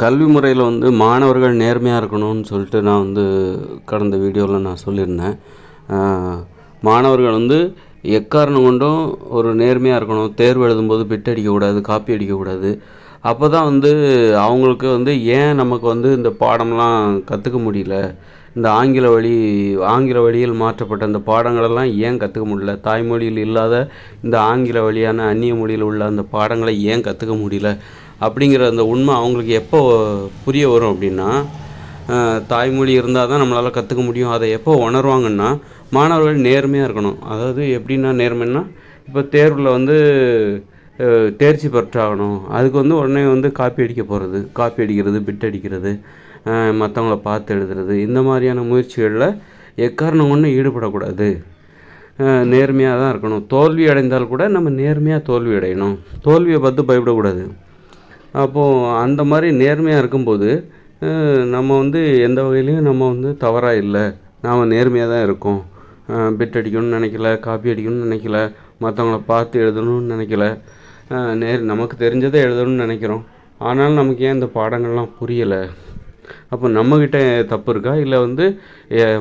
கல்வி முறையில் வந்து மாணவர்கள் நேர்மையாக இருக்கணும்னு சொல்லிட்டு நான் வந்து கடந்த வீடியோவில் நான் சொல்லியிருந்தேன். மாணவர்கள் வந்து எக்காரணம் கொண்டும் ஒரு நேர்மையாக இருக்கணும் தேர்வு எழுதும்போது பிட் அடிக்கக்கூடாது காப்பி அடிக்கக்கூடாது. அப்போ தான் வந்து அவங்களுக்கு வந்து ஏன் நமக்கு வந்து இந்த பாடம்லாம் கற்றுக்க முடியல? இந்த ஆங்கில வழி ஆங்கில வழியில் மாற்றப்பட்ட இந்த பாடங்களெல்லாம் ஏன் கற்றுக்க முடியல? தாய்மொழியில் இல்லாத இந்த ஆங்கில வழியான அந்நிய மொழியில் உள்ள அந்த பாடங்களை ஏன் கற்றுக்க முடியல? அப்படிங்கிற அந்த உண்மை அவங்களுக்கு எப்போ புரிய வரும் அப்படின்னா தாய்மொழி இருந்தால் தான் நம்மளால் கற்றுக்க முடியும். அதை எப்போ உணர்வாங்கன்னா மாணவர்கள் நேர்மையாக இருக்கணும். அதாவது எப்படின்னா நேர்மைன்னா இப்போ தேர்வில் வந்து தேர்ச்சி பெற்றாகணும். அதுக்கு வந்து உடனே வந்து காப்பி அடிக்க போகிறது காப்பி அடிக்கிறது பிட் அடிக்கிறது மற்றவங்கள பார்த்து எழுதுறது. இந்த மாதிரியான முயற்சிகளில் எக்காரணம் ஒன்றும் ஈடுபடக்கூடாது. நேர்மையாக தான் இருக்கணும். தோல்வி அடைந்தால் கூட நம்ம நேர்மையாக தோல்வி அடையணும். தோல்வியை பார்த்து பயப்படக்கூடாது. அப்போது அந்த மாதிரி நேர்மையாக இருக்கும்போது நம்ம வந்து எந்த வகையிலையும் நம்ம வந்து தவறாக இல்லை. நாம் நேர்மையாக தான் இருக்கோம். பிட் அடிக்கணும்னு நினைக்கல காப்பி அடிக்கணும்னு நினைக்கல மற்றவங்கள பார்த்து எழுதணும்னு நினைக்கல. நேர் நமக்கு தெரிஞ்சதை எழுதணும்னு நினைக்கிறோம். ஆனாலும் நமக்கு ஏன் இந்த பாடங்கள்லாம் புரியலை? அப்போ நம்மக்கிட்ட தப்பு இருக்கா? இல்லை வந்து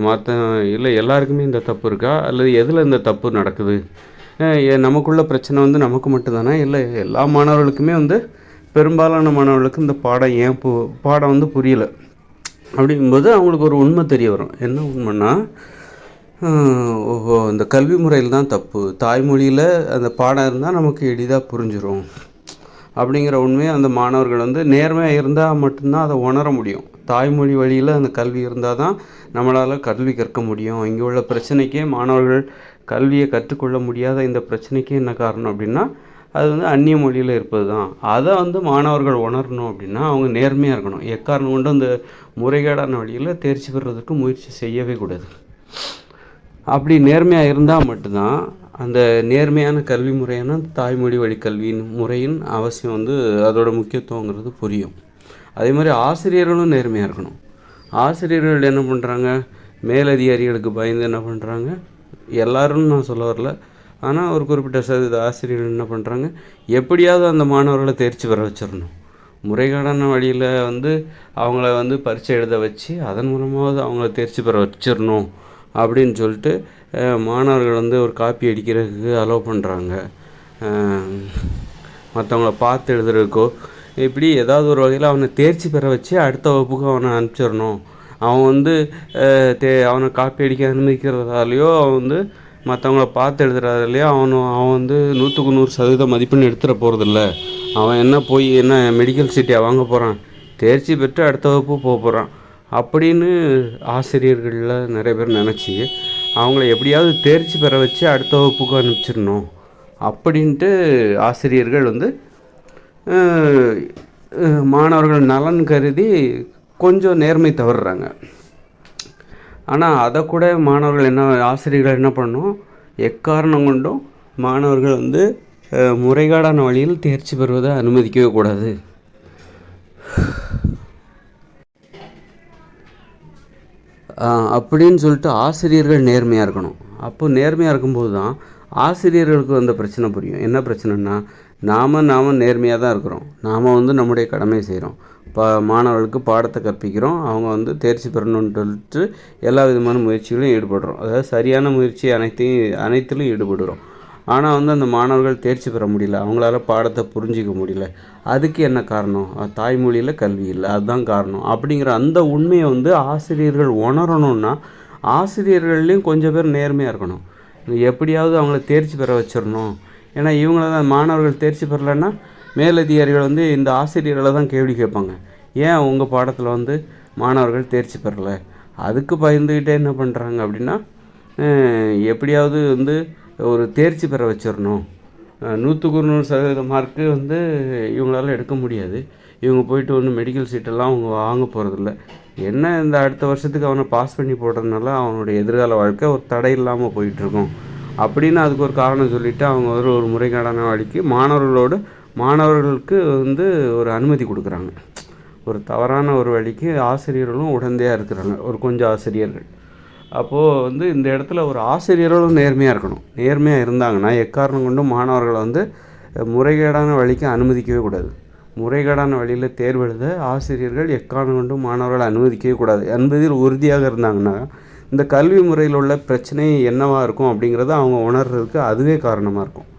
மற்ற இல்லை எல்லாருக்குமே இந்த தப்பு இருக்கா? அல்லது எதில் இந்த தப்பு நடக்குது? நமக்குள்ள பிரச்சனை வந்து நமக்கு மட்டும்தானே இல்லை எல்லா மாணவர்களுக்குமே வந்து பெரும்பாலான மாணவர்களுக்கு இந்த பாடம் ஏன் பு பாடம் வந்து புரியல. அப்படிங்கும்போது அவங்களுக்கு ஒரு உண்மை தெரிய வரும். என்ன உண்மைன்னா ஓஹோ இந்த கல்வி முறையில் தான் தப்பு. தாய்மொழியில் அந்த பாடம் இருந்தால் நமக்கு எளிதாக புரிஞ்சிடும் அப்படிங்கிற உண்மையை அந்த மாணவர்கள் வந்து நேர்மையாக இருந்தால் மட்டும்தான் அதை உணர முடியும். தாய்மொழி வழியில் அந்த கல்வி இருந்தால் தான் நம்மளால் கல்வி கற்க முடியும். இங்கே உள்ள பிரச்சனைக்கே மாணவர்கள் கல்வியை கற்றுக்கொள்ள முடியாத இந்த பிரச்சனைக்கு என்ன காரணம் அப்படின்னா அது வந்து அந்நிய மொழியில் இருப்பது தான் அதை வந்து மாணவர்கள் உணரணும் அப்படின்னா அவங்க நேர்மையாக இருக்கணும். எக்காரணம் கொண்டு அந்த முறைகேடான வழியில் தேர்ச்சி பெறுறதுக்கு முயற்சி செய்யவே கூடாது. அப்படி நேர்மையாக இருந்தால் மட்டும்தான் அந்த நேர்மையான கல்வி முறையான தாய்மொழி வழி கல்வியின் முறையின் அவசியம் வந்து அதோட முக்கியத்துவங்கிறது புரியும். அதே மாதிரி ஆசிரியர்களும் நேர்மையாக இருக்கணும். ஆசிரியர்கள் என்ன பண்ணுறாங்க மேலதிகாரிகளுக்கு பயந்து என்ன பண்ணுறாங்க எல்லோரும் நான் சொல்ல வரல. ஆனால் ஒரு குறிப்பிட்ட சதவீத ஆசிரியர்கள் என்ன பண்ணுறாங்க எப்படியாவது அந்த மாணவர்களை தேர்ச்சி பெற வச்சிடணும் முறைகேடான வழியில் வந்து அவங்கள வந்து பரீட்சை எழுத வச்சு அதன் மூலமாவது அவங்கள தேர்ச்சி பெற வச்சிடணும் அப்படின்னு சொல்லிட்டு மாணவர்கள் வந்து ஒரு காப்பி அடிக்கிறதுக்கு அலோவ் பண்ணுறாங்க மற்றவங்கள பார்த்து எழுதுறதுக்கோ இப்படி ஏதாவது ஒரு வகையில் அவனை தேர்ச்சி பெற வச்சு அடுத்த வகுப்புக்கு அவனை அனுப்பிச்சிடணும் அவன் வந்து தே அவனை காப்பி அடிக்க அனுமதிக்கிறதாலேயோ அவன் வந்து மற்றவங்கள பார்த்து எழுதுறதாலேயோ அவனு அவன் வந்து நூற்றுக்கு நூறு சதவீதம் மதிப்பெண் எடுத்துட போகிறதில்ல அவன் என்ன போய் என்ன மெடிக்கல் சீட்டியாக வாங்க போகிறான் தேர்ச்சி பெற்று அடுத்த வகுப்பு போக போகிறான் அப்படின்னு ஆசிரியர்களில் நிறைய பேர் நினச்சி அவங்கள எப்படியாவது தேர்ச்சி பெற வச்சு அடுத்த வகுப்புக்கு அனுப்பிச்சிடணும் அப்படின்ட்டு ஆசிரியர்கள் வந்து மாணவர்கள் நலன் கருதி கொஞ்சம் நேர்மை தவறுறாங்க. ஆனால் அதை கூட மாணவர்கள் என்ன ஆசிரியர்கள் என்ன பண்ணணும்? எக்காரணம் கொண்டும் மாணவர்கள் வந்து முறைகேடான வழியில் தேர்ச்சி பெறுவதை அனுமதிக்கவே கூடாது. அப்படின்னு சொல்லிட்டு ஆசிரியர்கள் நேர்மையாக இருக்கணும். அப்போ நேர்மையாக இருக்கும்போது தான் ஆசிரியர்களுக்கு வந்த பிரச்சனை புரியும். என்ன பிரச்சனைனா நாம் நாம் நேர்மையாக தான் இருக்கிறோம். நாம் வந்து நம்முடைய கடமையை செய்கிறோம் பா மாணவர்களுக்கு பாடத்தை கற்பிக்கிறோம். அவங்க வந்து தேர்ச்சி பெறணும்னு சொல்லிட்டு எல்லா விதமான முயற்சிகளையும் ஈடுபடுறோம். அதாவது சரியான முயற்சி அனைத்தையும் அனைத்திலும் ஈடுபடுறோம். ஆனால் வந்து அந்த மாணவர்கள் தேர்ச்சி பெற முடியல. அவங்களால பாடத்தை புரிஞ்சிக்க முடியல. அதுக்கு என்ன காரணம்? தாய்மொழியில் கல்வி இல்லை. அதுதான் காரணம். அப்படிங்கிற அந்த உண்மையை வந்து ஆசிரியர்கள் உணரணும்னா ஆசிரியர்கள்லேயும் கொஞ்சம் பேர் நேர்மையாக இருக்கணும். எப்படியாவது அவங்கள தேர்ச்சி பெற வச்சிடணும். ஏன்னா இவங்கள தான் மாணவர்கள் தேர்ச்சி பெறலைன்னா மேலதிகாரிகள் வந்து இந்த ஆசிரியர்களை தான் கேள்வி கேட்பாங்க. ஏன் உங்கள் பாடத்தில் வந்து மாணவர்கள் தேர்ச்சி பெறலை? அதுக்கு பயந்துக்கிட்டே என்ன பண்ணுறாங்க அப்படின்னா எப்படியாவது வந்து ஒரு தேர்ச்சி பெற வச்சிடணும் நூற்றுக்கு நூறு சதவீத மார்க்கு வந்து இவங்களால எடுக்க முடியாது. இவங்க போயிட்டு ஒன்று மெடிக்கல் சீட்டெல்லாம் அவங்க வாங்க போகிறதில்ல என்ன இந்த அடுத்த வருஷத்துக்கு அவனை பாஸ் பண்ணி போடுறதுனால அவனுடைய எதிர்கால வாழ்க்கை ஒரு தடை இல்லாமல் போயிட்டுருக்கும் அப்படின்னு அதுக்கு ஒரு காரணம் சொல்லிவிட்டு அவங்க ஒரு ஒரு முறைகேடான வழிக்கு மாணவர்களோடு மாணவர்களுக்கு வந்து ஒரு அனுமதி கொடுக்குறாங்க. ஒரு தவறான ஒரு வழிக்கு ஆசிரியர்களும் உடந்தையாக இருக்கிறாங்க. ஒரு கொஞ்சம் ஆசிரியர்கள். அப்போது வந்து இந்த இடத்துல ஒரு ஆசிரியர்களும் நேர்மையாக இருக்கணும். நேர்மையாக இருந்தாங்கன்னா எக்காரணம் கொண்டும் மாணவர்களை வந்து முறைகேடான வழிக்கு அனுமதிக்கவே கூடாது. முறைகேடான வழியில் தேர்வு எழுத ஆசிரியர்கள் எக்காரணம் கொண்டும் மாணவர்களை அனுமதிக்கவே கூடாது. என்பதில் உறுதியாக இருந்தாங்கன்னா இந்த கல்வி முறையில் உள்ள பிரச்சனை என்னவாக இருக்கும் அப்படிங்கிறத அவங்க உணர்றதுக்கு அதுவே காரணமாக இருக்கும்.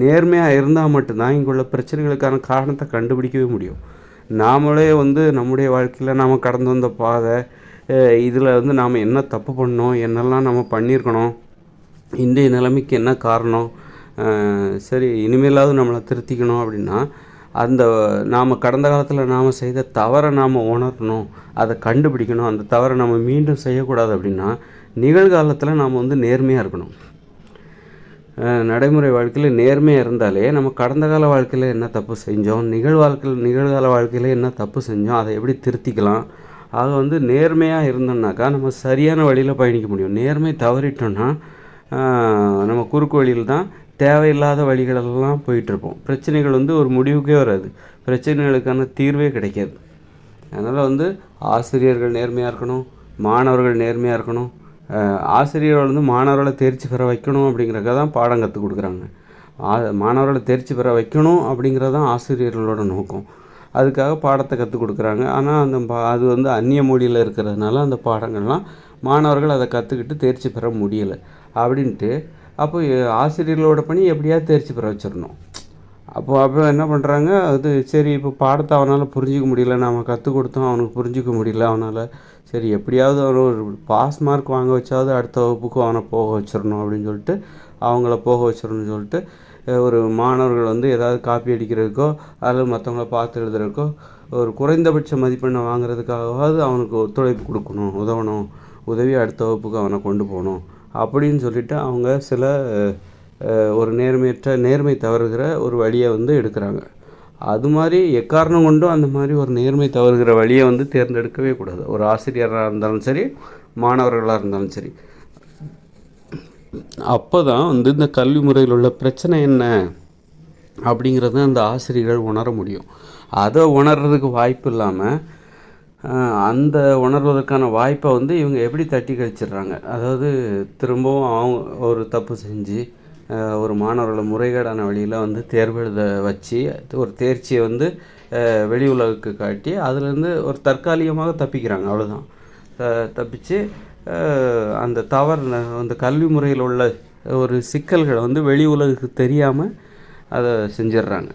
நேர்மையாக இருந்தால் மட்டும்தான் இங்குள்ள பிரச்சனைகளுக்கான காரணத்தை கண்டுபிடிக்கவே முடியும். நாமளே வந்து நம்முடைய வாழ்க்கையில் நாம் கடந்து வந்த பாதை இதில் வந்து நாம் என்ன தப்பு பண்ணோம் என்னெல்லாம் நம்ம பண்ணியிருக்கணும் இன்றைய நிலைமைக்கு என்ன காரணம் சரி இனிமேலாவது நம்மளை திருத்திக்கணும் அப்படின்னா அந்த நாம் கடந்த காலத்தில் நாம் செய்த தவறை நாம் உணரணும் அதை கண்டுபிடிக்கணும் அந்த தவறை நம்ம மீண்டும் செய்யக்கூடாது அப்படின்னா நிகழ்காலத்தில் நாம் வந்து நேர்மையாக இருக்கணும். நடைமுறை வாழ்க்கையில் நேர்மையாக இருந்தாலே நம்ம கடந்த கால வாழ்க்கையில் என்ன தப்பு செஞ்சோம் நிகழ்வாழ்க்கையில் நிகழ்கால வாழ்க்கையில் என்ன தப்பு செஞ்சோம் அதை எப்படி திருத்திக்கலாம்? ஆக வந்து நேர்மையாக இருந்தோம்னாக்கா நம்ம சரியான வழியில் பயணிக்க முடியும். நேர்மை தவறிட்டோன்னா நம்ம குறுக்கு வழியில் தான் தேவையில்லாத வழிகளெல்லாம் போயிட்டுருப்போம். பிரச்சனைகள் வந்து ஒரு முடிவுக்கே வராது. பிரச்சனைகளுக்கான தீர்வே கிடைக்காது. அதனால் வந்து ஆசிரியர்கள் நேர்மையாக இருக்கணும் மாணவர்கள் நேர்மையாக இருக்கணும் ஆசிரியர்கள் வந்து மாணவர்களை தேர்ச்சி பெற வைக்கணும் அப்படிங்கிறக்க தான் பாடம் கற்றுக் கொடுக்குறாங்க. மாணவர்களை தேர்ச்சி பெற வைக்கணும் அப்படிங்கிறது தான் ஆசிரியர்களோட நோக்கம். அதுக்காக பாடத்தை கற்றுக் கொடுக்குறாங்க. ஆனால் அந்த பா அது வந்து அந்நிய மொழியில் இருக்கிறதுனால அந்த பாடங்கள்லாம் மாணவர்கள் அதை கற்றுக்கிட்டு தேர்ச்சி பெற முடியலை அப்படின்ட்டு அப்போ ஆசிரியர்களோட பணி எப்படியாவது தேர்ச்சி பெற வச்சிடணும்? அப்போ அப்போ என்ன பண்ணுறாங்க அது சரி இப்போ பாடத்தை அவனால் புரிஞ்சிக்க முடியல. நாம் கற்றுக் கொடுத்தோம் அவனுக்கு புரிஞ்சிக்க முடியல. அவனால் சரி எப்படியாவது அவனை ஒரு பாஸ் மார்க் வாங்க வச்சாவது அடுத்த வகுப்புக்கு அவனை போக வச்சிடணும் அப்படின்னு சொல்லிட்டு அவங்கள போக வச்சிடணும்னு சொல்லிட்டு ஒரு மாணவர்கள் வந்து ஏதாவது காப்பி அடிக்கிறதுக்கோ அல்லது மற்றவங்கள பார்த்து எழுதுறதுக்கோ ஒரு குறைந்தபட்ச மதிப்பெண்ணை வாங்குறதுக்காகவாவது அவனுக்கு ஒத்துழைப்பு கொடுக்கணும் உதவணும் உதவி அடுத்த வகுப்புக்கு அவனை கொண்டு போகணும் அப்படின்னு சொல்லிட்டு அவங்க சில ஒரு நேர்மையற்ற நேர்மை தவறுகிற ஒரு வழியை வந்து எடுக்கிறாங்க. அது மாதிரி எக்காரணம் கொண்டும் அந்த மாதிரி ஒரு நேர்மை தவறுகிற வழியை வந்து தேர்ந்தெடுக்கவே கூடாது. ஒரு ஆசிரியராக இருந்தாலும் சரி மாணவர்களாக இருந்தாலும் சரி. அப்போ தான் வந்து இந்த கல்வி முறையில் உள்ள பிரச்சனை என்ன அப்படிங்கிறத அந்த ஆசிரியர்கள் உணர முடியும். அதை உணர்றதுக்கு வாய்ப்பு இல்லாமல் அந்த உணர்வதற்கான வாய்ப்பை வந்து இவங்க எப்படி தட்டி கழிச்சிடுறாங்க? அதாவது திரும்பவும் அவங்க ஒரு தப்பு செஞ்சு ஒரு மாணவர்களை முறைகேடான வழியில் வந்து தேர்வு எழுத வச்சு ஒரு தேர்ச்சியை வந்து வெளி உலகுக்கு காட்டி அதுலேருந்து ஒரு தற்காலிகமாக தப்பிக்கிறாங்க. அவ்வளோதான் தப்பிச்சு அந்த தவறு அந்த கல்வி முறையில் உள்ள ஒரு சிக்கல்களை வந்து வெளி உலகுக்கு தெரியாமல் அதை செஞ்சிடுறாங்க.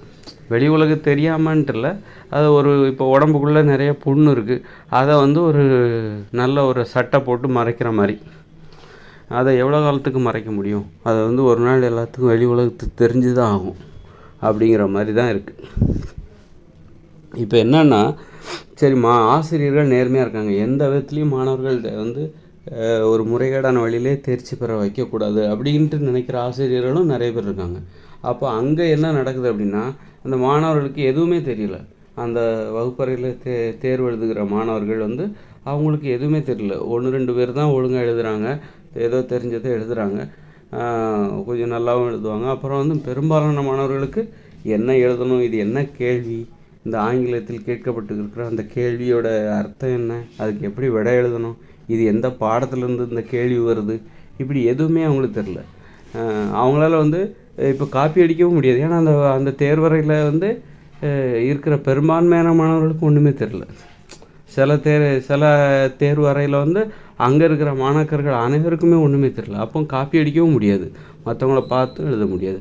வெளி உலகு தெரியாமன்ட்டு இல்லை அது ஒரு இப்போ உடம்புக்குள்ளே நிறைய புண்ணு இருக்குது அதை வந்து ஒரு நல்ல ஒரு சட்டை போட்டு மறைக்கிற மாதிரி. அதை எவ்வளோ காலத்துக்கு மறைக்க முடியும்? அதை வந்து ஒரு நாள் எல்லாத்துக்கும் வெளி உலகத்துக்கு தெரிஞ்சு தான் ஆகும். அப்படிங்கிற மாதிரி தான் இருக்குது இப்போ என்னென்னா சரி மா ஆசிரியர்கள் நேர்மையாக இருக்காங்க. எந்த விதத்துலேயும் மாணவர்கள் வந்து ஒரு முறைகேடான வழியிலே தேர்ச்சி பெற வைக்கக்கூடாது அப்படின்ட்டு நினைக்கிற ஆசிரியர்களும் நிறைய பேர் இருக்காங்க. அப்போ அங்கே என்ன நடக்குது அப்படின்னா அந்த மாணவர்களுக்கு எதுவுமே தெரியல. அந்த வகுப்பறையில் தே தேர்வு எழுதுகிற மாணவர்கள் வந்து அவங்களுக்கு எதுவுமே தெரியல. ஒன்று ரெண்டு பேர் தான் ஒழுங்காக எழுதுகிறாங்க ஏதோ தெரிஞ்சதை எழுதுகிறாங்க கொஞ்சம் நல்லாவும் எழுதுவாங்க. அப்புறம் வந்து பெரும்பாலான மாணவர்களுக்கு என்ன எழுதணும் இது என்ன கேள்வி? இந்த ஆங்கிலத்தில் கேட்கப்பட்டு இருக்கிற அந்த கேள்வியோட அர்த்தம் என்ன? அதுக்கு எப்படி விடை எழுதணும்? இது எந்த பாடத்துலேருந்து இந்த கேள்வி வருது? இப்படி எதுவுமே அவங்களுக்கு தெரில அவங்களால வந்து இப்போ காப்பி அடிக்கவும் முடியாது. ஏன்னா அந்த அந்த தேர்வறையில் வந்து இருக்கிற பெரும்பான்மையான மாணவர்களுக்கு ஒன்றுமே தெரில சில தேர் சில தேர்வறையில் வந்து அங்கே இருக்கிற மாணாக்கர்கள் அனைவருக்குமே ஒன்றுமே தெரில அப்போ காப்பி அடிக்கவும் முடியாது. மற்றவங்கள பார்த்து எழுத முடியாது.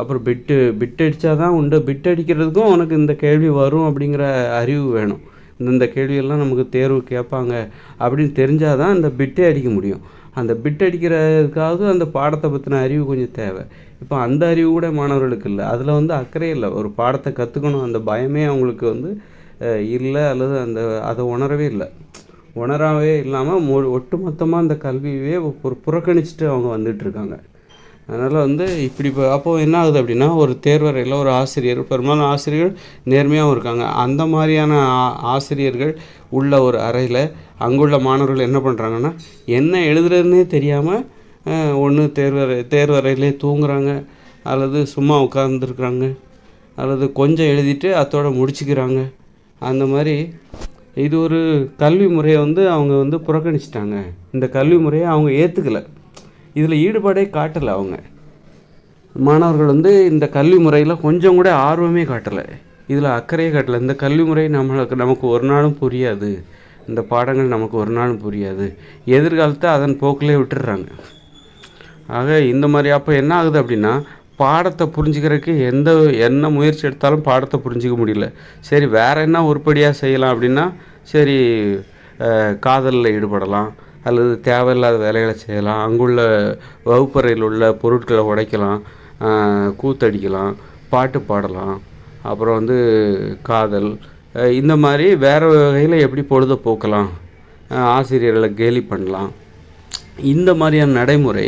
அப்புறம் பிட்டு பிட் அடித்தா தான் உண்டு. பிட் அடிக்கிறதுக்கும் உனக்கு இந்த கேள்வி வரும் அப்படிங்கிற அறிவு வேணும். இந்தந்த கேள்வியெல்லாம் நமக்கு தேர்வு கேட்பாங்க அப்படின்னு தெரிஞ்சால் தான் இந்த பிட்டே அடிக்க முடியும். அந்த பிட் அடிக்கிறதுக்காக அந்த பாடத்தை பற்றின அறிவு கொஞ்சம் தேவை. இப்போ அந்த அறிவு கூட மாணவர்களுக்கு இல்லை. அதில் வந்து அக்கறை இல்லை. ஒரு பாடத்தை கற்றுக்கணும் அந்த பயமே அவங்களுக்கு வந்து இல்லை அல்லது அந்த அதை உணரவே இல்லை. உணராவே இல்லாமல் மொ ஒட்டு மொத்தமாக அந்த கல்வியவே ஒரு புறக்கணிச்சிட்டு அவங்க வந்துட்டுருக்காங்க. அதனால் வந்து இப்படி இப்போ அப்போது என்ன ஆகுது அப்படின்னா ஒரு தேர்வறையில் ஒரு ஆசிரியர் பெரும்பாலும் ஆசிரியர்கள் நேர்மையாகவும் இருக்காங்க. அந்த மாதிரியான ஆசிரியர்கள் உள்ள ஒரு அறையில் அங்குள்ள மாணவர்கள் என்ன பண்ணுறாங்கன்னா என்ன எழுதுறதுன்னே தெரியாமல் ஒன்று தேர்வறை தேர்வறையிலே தூங்குறாங்க அல்லது சும்மா உட்காந்துருக்குறாங்க அல்லது கொஞ்சம் எழுதிட்டு அதோட முடிச்சுக்கிறாங்க. அந்த மாதிரி இது ஒரு கல்வி முறையை வந்து அவங்க வந்து புறக்கணிச்சிட்டாங்க. இந்த கல்வி முறையை அவங்க ஏற்றுக்கலை இதில் ஈடுபாடே காட்டலை அவங்க. மாணவர்கள் வந்து இந்த கல்வி முறையில் கொஞ்சம் கூட ஆர்வமே காட்டலை. இதில் அக்கறையே காட்டலை. இந்த கல்வி முறை நம்மளுக்கு நமக்கு ஒரு நாளும் புரியாது. இந்த பாடங்கள் நமக்கு ஒரு நாளும் புரியாது. எதிர்காலத்தை அதன் போக்கிலே விட்டுடுறாங்க. ஆக இந்த மாதிரி அப்போ என்ன ஆகுது அப்படின்னா பாடத்தை புரிஞ்சுக்கிறதுக்கு எந்த என்ன முயற்சி எடுத்தாலும் பாடத்தை புரிஞ்சிக்க முடியல. சரி வேறு என்ன உருப்படியாக செய்யலாம் அப்படின்னா சரி காதலில் ஈடுபடலாம் அல்லது தேவையில்லாத வேலைகளை செய்யலாம் அங்குள்ள வகுப்பறையில் உள்ள பொருட்களை உடைக்கலாம் கூத்தடிக்கலாம் பாட்டு பாடலாம் அப்புறம் வந்து காதல் இந்த மாதிரி வேறு வகையில் எப்படி பொழுதை போக்கலாம் ஆசிரியர்களை கேலி பண்ணலாம். இந்த மாதிரியான நடைமுறை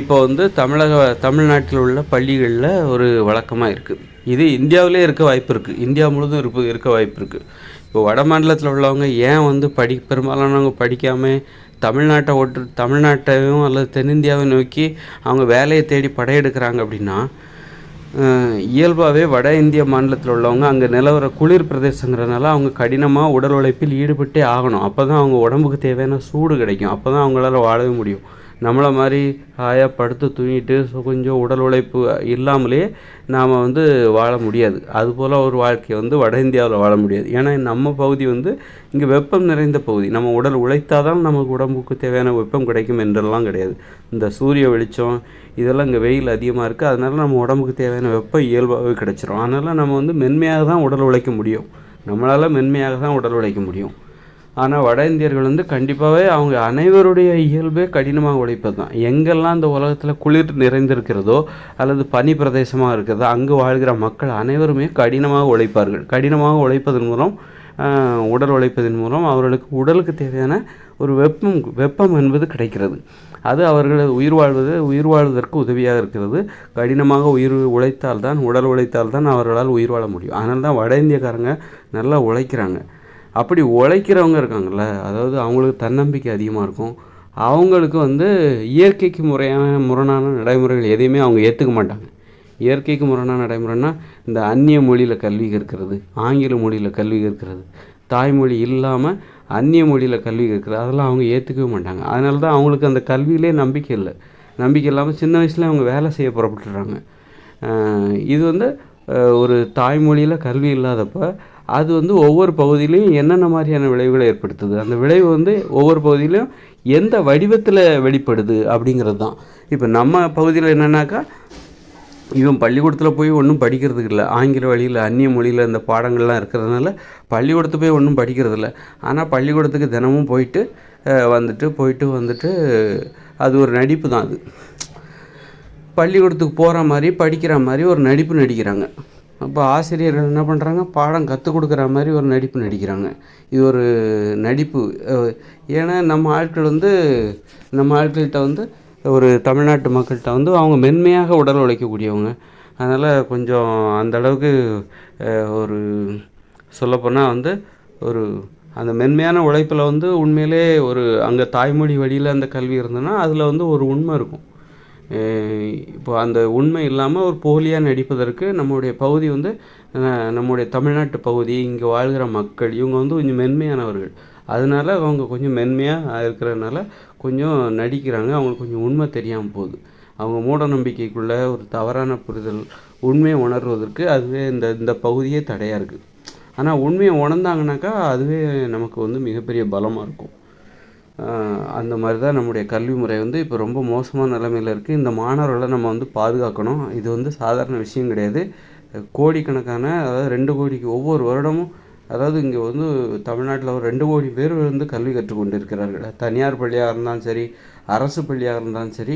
இப்போ வந்து தமிழக தமிழ்நாட்டில் உள்ள பள்ளிகளில் ஒரு வழக்கமாக இருக்குது இது இந்தியாவிலே இருக்க வாய்ப்பு இருக்குது இந்தியா முழுதும் இருப்ப இருக்க வாய்ப்பு இருக்குது இப்போ வட மாநிலத்தில் உள்ளவங்க ஏன் வந்து படி பெரும்பாலானவங்க படிக்காமல் தமிழ்நாட்டை ஒட்டு தமிழ்நாட்டையும் அல்லது தென்னிந்தியாவை நோக்கி அவங்க வேலையை தேடி படையெடுக்கிறாங்க அப்படின்னா இயல்பாகவே வட இந்திய மாநிலத்தில் உள்ளவங்க அங்கே நிலவர குளிர் பிரதேசங்கிறதுனால அவங்க கடினமாக உடல் உழைப்பில் ஈடுபட்டே ஆகணும். அப்போ தான் அவங்க உடம்புக்கு தேவையான சூடு கிடைக்கும். அப்போ தான் அவங்களால வாழவே முடியும். நம்மளை மாதிரி ஹாயாக படுத்து தூங்கிட்டு கொஞ்சம் உடல் உழைப்பு இல்லாமலே நாம் வந்து வாழ முடியாது. அதுபோல் ஒரு வாழ்க்கையை வந்து வட இந்தியாவில் வாழ முடியாது. ஏன்னா நம்ம பகுதி வந்து இங்கே வெப்பம் நிறைந்த பகுதி. நம்ம உடல் உழைத்தாதான் நமக்கு உடம்புக்கு தேவையான வெப்பம் கிடைக்கும் என்றெல்லாம் கிடையாது. இந்த சூரிய வெளிச்சம் இதெல்லாம் இங்கே வெயில் அதிகமாக இருக்குது அதனால் நம்ம உடம்புக்கு தேவையான வெப்பம் இயல்பாகவே கிடைச்சிரும். அதனால் நம்ம வந்து மென்மையாக தான் உடல் உழைக்க முடியும். நம்மளால் மென்மையாக தான் உடல் உழைக்க முடியும். ஆனால் வட இந்தியர்கள் வந்து கண்டிப்பாகவே அவங்க அனைவருடைய இயல்பே கடினமாக உழைப்பது தான். எங்கெல்லாம் இந்த உலகத்தில் குளிர் நிறைந்திருக்கிறதோ அல்லது பனி பிரதேசமாக இருக்கிறதோ அங்கு வாழ்கிற மக்கள் அனைவருமே கடினமாக உழைப்பார்கள். கடினமாக உழைப்பதன் மூலம் உடல் உழைப்பதன் மூலம் அவர்களுக்கு உடலுக்கு தேவையான ஒரு வெப்பம் வெப்பம் என்பது கிடைக்கிறது. அது அவர்கள் உயிர் வாழ்வது உயிர் வாழ்வதற்கு உதவியாக இருக்கிறது. கடினமாக உயிர் உழைத்தால் தான் உடல் உழைத்தால் தான் அவர்களால் உயிர் வாழ முடியும். அதனால தான் வட இந்தியக்காரங்க நல்லா உழைக்கிறாங்க. அப்படி உழைக்கிறவங்க இருக்காங்கல்ல அதாவது அவங்களுக்கு தன்னம்பிக்கை அதிகமாக இருக்கும். அவங்களுக்கு வந்து இயற்கைக்கு முறையான முரணான நடைமுறைகள் எதையுமே அவங்க ஏற்றுக்க மாட்டாங்க. இயற்கைக்கு முரணான நடைமுறைன்னா இந்த அந்நிய மொழியில் கல்வி கற்கிறது ஆங்கில மொழியில் கல்வி கற்கிறது தாய்மொழி இல்லாமல் அந்நிய மொழியில் கல்வி கற்கிறது அதெல்லாம் அவங்க ஏற்றுக்கவே மாட்டாங்க. அதனால தான் அவங்களுக்கு அந்த கல்வியிலே நம்பிக்கை இல்லை. நம்பிக்கை இல்லாமல் சின்ன வயசுல அவங்க வேலை செய்ய புறப்பட்டுறாங்க. இது வந்து ஒரு தாய்மொழியில் கல்வி இல்லாதப்போ அது வந்து ஒவ்வொரு பகுதியிலையும் என்னென்ன மாதிரியான விளைவுகளை ஏற்படுத்துது? அந்த விளைவு வந்து ஒவ்வொரு பகுதியிலையும் எந்த வடிவத்தில் வெளிப்படுது அப்படிங்கிறது தான். இப்போ நம்ம பகுதியில் என்னென்னாக்கா இவன் பள்ளிக்கூடத்தில் போய் ஒன்றும் படிக்கிறதுக்கு இல்லை. ஆங்கில வழியில் அந்நிய மொழியில் இந்த பாடங்கள்லாம் இருக்கிறதுனால பள்ளிக்கூடத்து போய் ஒன்றும் படிக்கிறது இல்லை. ஆனால் பள்ளிக்கூடத்துக்கு தினமும் போயிட்டு வந்துட்டு போயிட்டு வந்துட்டு அது ஒரு நடிப்பு தான் அது. பள்ளிக்கூடத்துக்கு போகிற மாதிரி படிக்கிற மாதிரி ஒரு நடிப்பு நடிக்கிறாங்க. அப்போ ஆசிரியர்கள் என்ன பண்ணுறாங்க பாடம் கற்றுக் கொடுக்குற மாதிரி ஒரு நடிப்பு நடிக்கிறாங்க. இது ஒரு நடிப்பு. ஏன்னா நம்ம ஆட்கள் வந்து நம்ம ஆட்கள்கிட்ட வந்து ஒரு தமிழ்நாட்டு மக்கள்கிட்ட வந்து அவங்க மென்மையாக உடல் உழைக்கக்கூடியவங்க. அதனால் கொஞ்சம் அந்தளவுக்கு ஒரு சொல்லப்போனால் வந்து ஒரு அந்த மென்மையான உழைப்பில் வந்து உண்மையிலே ஒரு அங்கே தாய்மொழி வழியில் அந்த கல்வி இருந்ததுன்னா அதில் வந்து ஒரு உண்மை இருக்கும். இப்போ அந்த உண்மை இல்லாமல் ஒரு போலியாக நடிப்பதற்கு நம்முடைய பகுதி வந்து நம்முடைய தமிழ்நாட்டு பகுதி இங்கே வாழ்கிற மக்கள் இவங்க வந்து கொஞ்சம் மென்மையானவர்கள். அதனால அவங்க கொஞ்சம் மென்மையாக இருக்கிறதுனால கொஞ்சம் நடிக்கிறாங்க. அவங்களுக்கு கொஞ்சம் உண்மை தெரியாமல் போகுது. அவங்க மூட நம்பிக்கைக்குள்ள ஒரு தவறான புரிதல் உண்மையை உணர்வதற்கு அதுவே இந்த இந்த பகுதியே தடையாக இருக்குது ஆனால் உண்மையை உணர்ந்தாங்கனாக்கா அதுவே நமக்கு வந்து மிகப்பெரிய பலமாக இருக்கும். அந்த மாதிரி தான் நம்முடைய கல்வி முறை வந்து இப்போ ரொம்ப மோசமான நிலைமையில் இருக்குது இந்த மாணவர்களை நம்ம வந்து பாதுகாக்கணும். இது வந்து சாதாரண விஷயம் கிடையாது. கோடிக்கணக்கான அதாவது ரெண்டு கோடிக்கு ஒவ்வொரு வருடமும் அதாவது இங்கே வந்து தமிழ்நாட்டில் ஒரு ரெண்டு கோடி பேர் வந்து கல்வி கற்றுக்கொண்டு இருக்கிறார்கள் தனியார் பள்ளியாக இருந்தாலும் சரி அரசு பள்ளியாக இருந்தாலும் சரி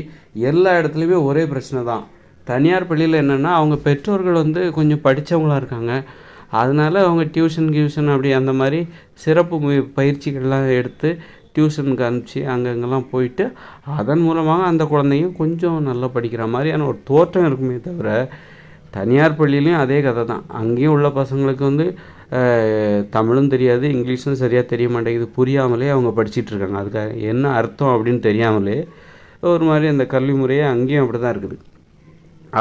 எல்லா இடத்துலையுமே ஒரே பிரச்சனை தான். தனியார் பள்ளியில் என்னென்னா அவங்க பெற்றோர்கள் வந்து கொஞ்சம் படித்தவங்களாக இருக்காங்க. அதனால அவங்க டியூஷன் கியூஷன் அப்படி அந்த மாதிரி சிறப்பு பயிற்சிகள்லாம் எடுத்து டியூஷனுக்கு அனுப்பிச்சி அங்கங்கெல்லாம் போயிட்டு அதன் மூலமாக அந்த குழந்தையும் கொஞ்சம் நல்லா படிக்கிற மாதிரியான ஒரு தோற்றம் இருக்குமே தவிர தனியார் பள்ளியிலையும் அதே கதை தான். அங்கேயும் உள்ள பசங்களுக்கு வந்து தமிழும் தெரியாது இங்கிலீஷும் சரியாக தெரிய மாட்டேங்குது புரியாமலே அவங்க படிச்சிட்டு இருக்காங்க. அதுக்காக என்ன அர்த்தம் அப்படின்னு தெரியாமலே ஒரு மாதிரி அந்த கல்வி முறையே அங்கேயும் அப்படி தான் இருக்குது.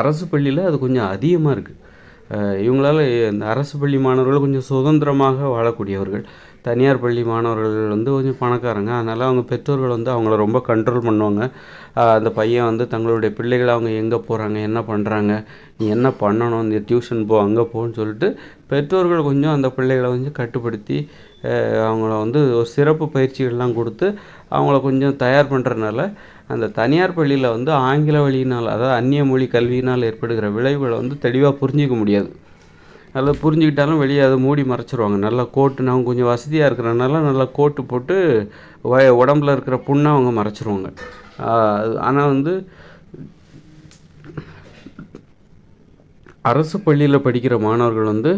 அரசு பள்ளியில் அது கொஞ்சம் அதிகமாக இருக்குது இவங்களால் இந்த அரசு பள்ளி மாணவர்கள் கொஞ்சம் சுதந்திரமாக வாழக்கூடியவர்கள். தனியார் பள்ளி மாணவர்கள் வந்து கொஞ்சம் பணக்காரங்க. அதனால் அவங்க பெற்றோர்கள் வந்து அவங்கள ரொம்ப கண்ட்ரோல் பண்ணுவாங்க. அந்த பையன் வந்து தங்களுடைய பிள்ளைகளை அவங்க எங்கே போகிறாங்க என்ன பண்ணுறாங்க நீ என்ன பண்ணணும் இந்த டியூஷன் போ அங்கே போன்னு சொல்லிட்டு பெற்றோர்கள் கொஞ்சம் அந்த பிள்ளைகளை கொஞ்சம் கட்டுப்படுத்தி அவங்கள வந்து ஒரு சிறப்பு பயிற்சிகள்லாம் கொடுத்து அவங்கள கொஞ்சம் தயார் பண்ணுறதுனால அந்த தனியார் பள்ளியில் வந்து ஆங்கில வழியினால் அதாவது அந்நிய மொழி கல்வியினால் ஏற்படுகிற விளைவுகளை வந்து தெளிவாக புரிஞ்சிக்க முடியாது. நல்லா புரிஞ்சுக்கிட்டாலும் வெளியே அதை மூடி மறைச்சிருவாங்க. நல்லா கோட்டு நான் கொஞ்சம் வசதியாக இருக்கிறனால நல்லா கோட்டு போட்டு வய உடம்புல இருக்கிற புண்ணை அவங்க மறைச்சிருவாங்க. ஆனால் வந்து அரசு பள்ளியில் படிக்கிற மாணவர்கள் வந்து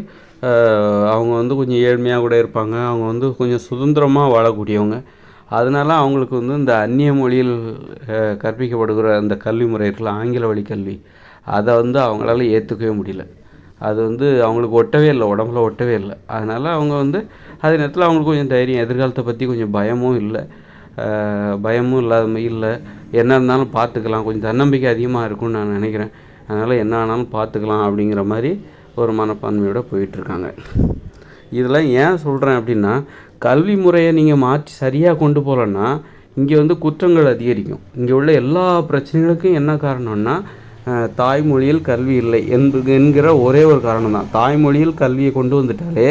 அவங்க வந்து கொஞ்சம் ஏழ்மையாக கூட இருப்பாங்க. அவங்க வந்து கொஞ்சம் சுதந்திரமாக வாழக்கூடியவங்க. அதனால அவங்களுக்கு வந்து இந்த அந்நிய மொழியில் கற்பிக்கப்படுகிற அந்த கல்வி முறை இருக்குல்ல ஆங்கில வழி கல்வி அதை வந்து அவங்களால ஏற்றுக்கவே முடியல. அது வந்து அவங்களுக்கு ஒட்டவே இல்லை உடம்புல ஒட்டவே இல்லை. அதனால் அவங்க வந்து அதே நேரத்தில் அவங்களுக்கு கொஞ்சம் தைரியம் எதிர்காலத்தை பற்றி கொஞ்சம் பயமும் இல்லை. பயமும் இல்லாத இல்லை. என்ன இருந்தாலும் பார்த்துக்கலாம். கொஞ்சம் தன்னம்பிக்கை அதிகமாக இருக்கும்னு நான் நினைக்கிறேன். அதனால் என்ன ஆனாலும் பார்த்துக்கலாம் அப்படிங்கிற மாதிரி ஒரு மனப்பான்மையோடு போயிட்டுருக்காங்க. இதெல்லாம் ஏன் சொல்கிறேன் அப்படின்னா கல்வி முறையை நீங்கள் மாற்றி சரியாக கொண்டு போகலன்னா இங்கே வந்து குற்றங்கள் அதிகரிக்கும். இங்கே உள்ள எல்லா பிரச்சனைகளுக்கும் என்ன காரணம்னா தாய்மொழியில் கல்வி இல்லை என்கிற ஒரே ஒரு காரணம் தான் தாய்மொழியில் கல்வியை கொண்டு வந்துட்டாலே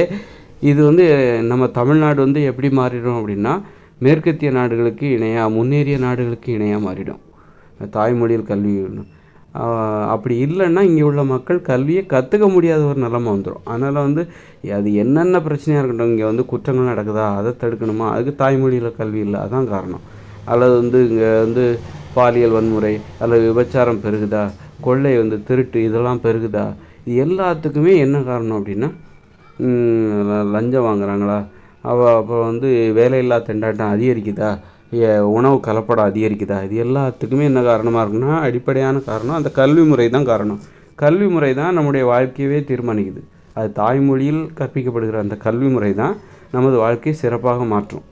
இது வந்து நம்ம தமிழ்நாடு வந்து எப்படி மாறிடும் அப்படின்னா மேற்கத்திய நாடுகளுக்கு இணையாக முன்னேறிய நாடுகளுக்கு இணையாக மாறிடும். தாய்மொழியில் கல்வி அப்படி இல்லைன்னா இங்கே உள்ள மக்கள் கல்வியை கற்றுக்க முடியாத ஒரு நிலமை வந்துடும் அதனால் வந்து அது என்னென்ன பிரச்சனையாக இருக்கட்டும் இங்கே வந்து குற்றங்கள் நடக்குதா அதை தடுக்கணுமா அதுக்கு தாய்மொழியில் கல்வி இல்லை அதான் காரணம். அல்லது வந்து இங்கே வந்து பாலியல் வன்முறை அல்லது விபச்சாரம் பெருகுதா கொள்ளை வந்து திருட்டு இதெல்லாம் பெருகுதா? இது எல்லாத்துக்குமே என்ன காரணம் அப்படின்னா லஞ்சம் வாங்குறாங்களா? அவ அப்புறம் வந்து வேலையில்லா திண்டாட்டம் அதிகரிக்குதா? உணவு கலப்படம் அதிகரிக்குதா? இது எல்லாத்துக்குமே என்ன காரணமாக இருக்குன்னா அடிப்படையான காரணம் அந்த கல்வி முறை தான் காரணம். கல்வி முறை தான் நம்முடைய வாழ்க்கையவே தீர்மானிக்குது. அது தாய்மொழியில் கற்பிக்கப்படுகிற அந்த கல்வி முறை தான் நமது வாழ்க்கையை சிறப்பாக மாற்றும்.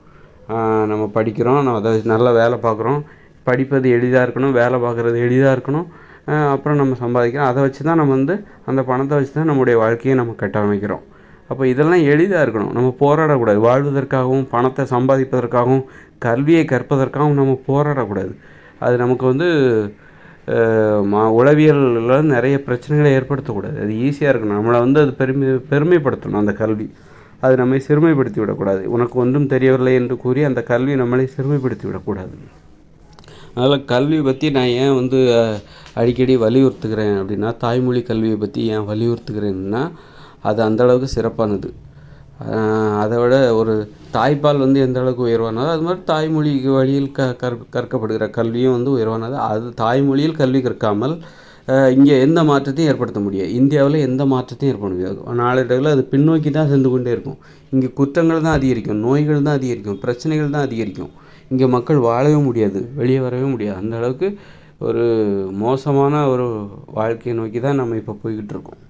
நம்ம படிக்கிறோம் நம்ம அதை நல்லா வேலை பார்க்குறோம். படிப்பது எளிதாக இருக்கணும் வேலை பார்க்குறது எளிதாக இருக்கணும். அப்புறம் நம்ம சம்பாதிக்கிறோம். அதை வச்சு தான் நம்ம வந்து அந்த பணத்தை வச்சு தான் நம்முடைய வாழ்க்கையை நம்ம கட்டமைக்கிறோம். அப்போ இதெல்லாம் எளிதாக இருக்கணும். நம்ம போராடக்கூடாது. வாழ்வதற்காகவும் பணத்தை சம்பாதிப்பதற்காகவும் கல்வியை கற்பதற்காகவும் நம்ம போராடக்கூடாது. அது நமக்கு வந்து மா உளவியலில் நிறைய பிரச்சனைகளை ஏற்படுத்தக்கூடாது. அது ஈஸியாக இருக்கணும். நம்மளை வந்து அது பெருமை பெருமைப்படுத்தணும் அந்த கல்வி. அது நம்மை சிறுமைப்படுத்தி விடக்கூடாது. உனக்கு ஒன்றும் தெரியவில்லை என்று கூறி அந்த கல்வி நம்மளை சிறுமைப்படுத்தி விடக்கூடாது. அதனால் கல்வி பற்றி நான் ஏன் வந்து அடிக்கடி வலியுறுத்துகிறேன் அப்படின்னா தாய்மொழி கல்வியை பற்றி ஏன் வலியுறுத்துகிறேன்னா அது அந்தளவுக்கு சிறப்பானது. அதை விட ஒரு தாய்ப்பால் வந்து எந்த அளவுக்கு உயர்வானதோ அது மாதிரி தாய்மொழி வழியில் க கற் கற்கப்படுகிற கல்வியும் வந்து உயர்வானது. அது தாய்மொழியில் கல்வி கற்காமல் இங்கே எந்த மாற்றத்தையும் ஏற்படுத்த முடியாது. இந்தியாவில் எந்த மாற்றத்தையும் ஏற்பட முடியாது. நாளடைவில் அது பின்னோக்கி தான் சென்று கொண்டே இருக்கும். இங்கே குற்றங்கள் தான் அதிகரிக்கும் நோய்கள் தான் அதிகரிக்கும் பிரச்சனைகள் தான் அதிகரிக்கும். இங்கே மக்கள் வாழவே முடியாது வெளியே வரவே முடியாது. அந்த அளவுக்கு ஒரு மோசமான ஒரு வாழ்க்கையை நோக்கி தான் நம்ம இப்போ போய்கிட்டு இருக்கோம்.